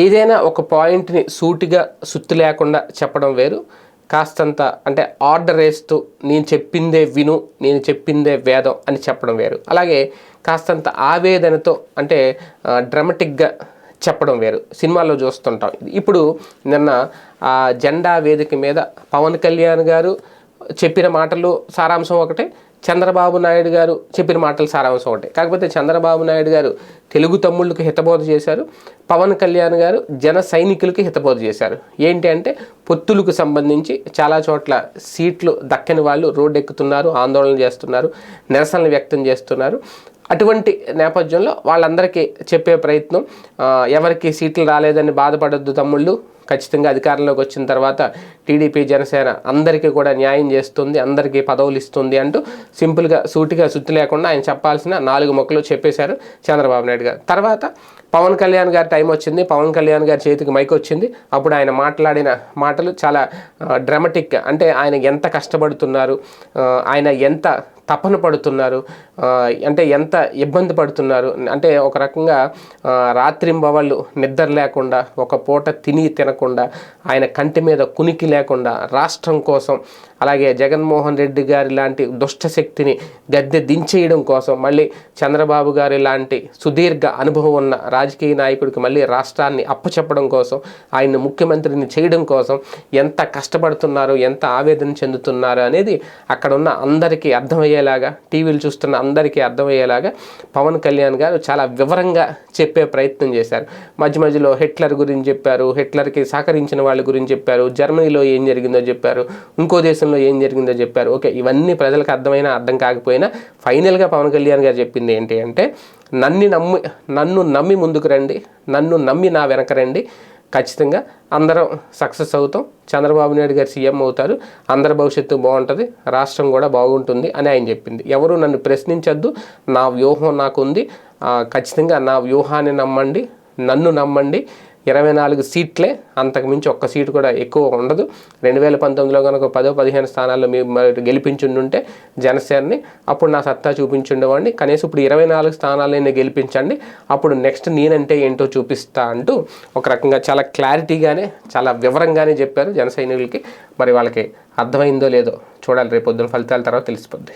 ఏదైనా ఒక పాయింట్ని సూటిగా సుత్తి లేకుండా చెప్పడం వేరు. కాస్తంత అంటే ఆర్డర్ వేస్తూ నేను చెప్పిందే విను నేను చెప్పిందే వేదం అని చెప్పడం వేరు. అలాగే కాస్తంత ఆవేదనతో అంటే డ్రమటిక్గా చెప్పడం వేరు. సినిమాల్లో చూస్తుంటాం. ఇప్పుడు నిన్న ఆ జెండా వేదిక మీద పవన్ కళ్యాణ్ గారు చెప్పిన మాటలు సారాంశం ఒకటే చంద్రబాబు నాయుడు గారు చెప్పిన మాటలు సారాంశం ఉంటాయి కాకపోతే చంద్రబాబు నాయుడు గారు తెలుగు తమ్ముళ్ళకి హితబోధ చేశారు పవన్ కళ్యాణ్ గారు జన సైనికులకి హితబోధ చేశారు. ఏంటి అంటే పొత్తులకు సంబంధించి చాలా చోట్ల సీట్లు దక్కని వాళ్ళు రోడ్డు ఎక్కుతున్నారు ఆందోళన చేస్తున్నారు నిరసనలు వ్యక్తం చేస్తున్నారు. అటువంటి నేపథ్యంలో వాళ్ళందరికీ చెప్పే ప్రయత్నం ఎవరికి సీట్లు రాలేదని బాధపడద్దు తమ్ముళ్ళు. ఖచ్చితంగా అధికారంలోకి వచ్చిన తర్వాత టీడీపీ జనసేన అందరికీ కూడా న్యాయం చేస్తుంది అందరికీ పదవులు ఇస్తుంది అంటూ సింపుల్గా సూటిగా సుత్తి లేకుండా ఆయన చెప్పాల్సిన నాలుగు మొక్కలు చెప్పేశారు చంద్రబాబు నాయుడు గారు. తర్వాత పవన్ కళ్యాణ్ గారి టైం వచ్చింది. పవన్ కళ్యాణ్ గారి చేతికి మైక్ వచ్చింది. అప్పుడు ఆయన మాట్లాడిన మాటలు చాలా డ్రామటిక్ అంటే ఆయన ఎంత కష్టపడుతున్నారు ఆయన ఎంత తపన పడుతున్నారు అంటే ఎంత ఇబ్బంది పడుతున్నారు అంటే ఒక రకంగా రాత్రింబవళ్ళు నిద్ర లేకుండా ఒక పూట తిని తినకుండా ఆయన కంటి మీద కునికి లేకుండా రాష్ట్రం కోసం అలాగే జగన్మోహన్ రెడ్డి గారి లాంటి దుష్ట శక్తిని గద్దె దించేయడం కోసం మళ్ళీ చంద్రబాబు గారి లాంటి సుదీర్ఘ అనుభవం ఉన్న రాజకీయ నాయకుడికి మళ్ళీ రాష్ట్రాన్ని అప్పచెప్పడం కోసం ఆయన్ని ముఖ్యమంత్రిని చేయడం కోసం ఎంత కష్టపడుతున్నారు ఎంత ఆవేదన చెందుతున్నారు అనేది అక్కడ ఉన్న అందరికీ అర్థమయ్యేలాగా టీవీలు చూస్తున్న అందరికీ అర్థమయ్యేలాగా పవన్ కళ్యాణ్ గారు చాలా వివరంగా చెప్పే ప్రయత్నం చేశారు. మధ్య మధ్యలో హిట్లర్ గురించి చెప్పారు హిట్లర్కి సహకరించిన వాళ్ళ గురించి చెప్పారు జర్మనీలో ఏం జరిగిందో చెప్పారు ఇంకో దేశంలో ఏం జరిగిందో చెప్పారు. ఓకే ఇవన్నీ ప్రజలకు అర్థమైనా అర్థం కాకపోయినా ఫైనల్గా పవన్ కళ్యాణ్ గారు చెప్పింది ఏంటి అంటే నన్ను నమ్మి నన్ను నమ్మి ముందుకు రండి నన్ను నమ్మి నా వెనక రండి ఖచ్చితంగా అందరం సక్సెస్ అవుతాం. చంద్రబాబు నాయుడు గారు సీఎం అవుతారు. అందరి భవిష్యత్తు బాగుంటుంది. రాష్ట్రం కూడా బాగుంటుంది అని ఆయన చెప్పింది. ఎవరు నన్ను ప్రశ్నించద్దు. నా వ్యూహం నాకుంది. ఖచ్చితంగా నా వ్యూహాన్ని నమ్మండి. నన్ను నమ్మండి. ఇరవై నాలుగు సీట్లే అంతకుమించి ఒక్క సీటు కూడా ఎక్కువ ఉండదు. రెండు వేల పంతొమ్మిదిలో కనుక పదో పదిహేను స్థానాల్లో మీరు మరి గెలిపించుండుంటే జనసేనని అప్పుడు నా సత్తా చూపించుండేవాడిని. కనీసం ఇప్పుడు ఇరవై నాలుగు స్థానాలైనా గెలిపించండి. అప్పుడు నెక్స్ట్ నేనంటే ఏంటో చూపిస్తా అంటూ ఒక రకంగా చాలా క్లారిటీగానే చాలా వివరంగానే చెప్పారు జన సైనికులకి. మరి వాళ్ళకి అర్థమైందో లేదో చూడాలి. రేపు ఫలితాల తర్వాత తెలిసిపోద్ది.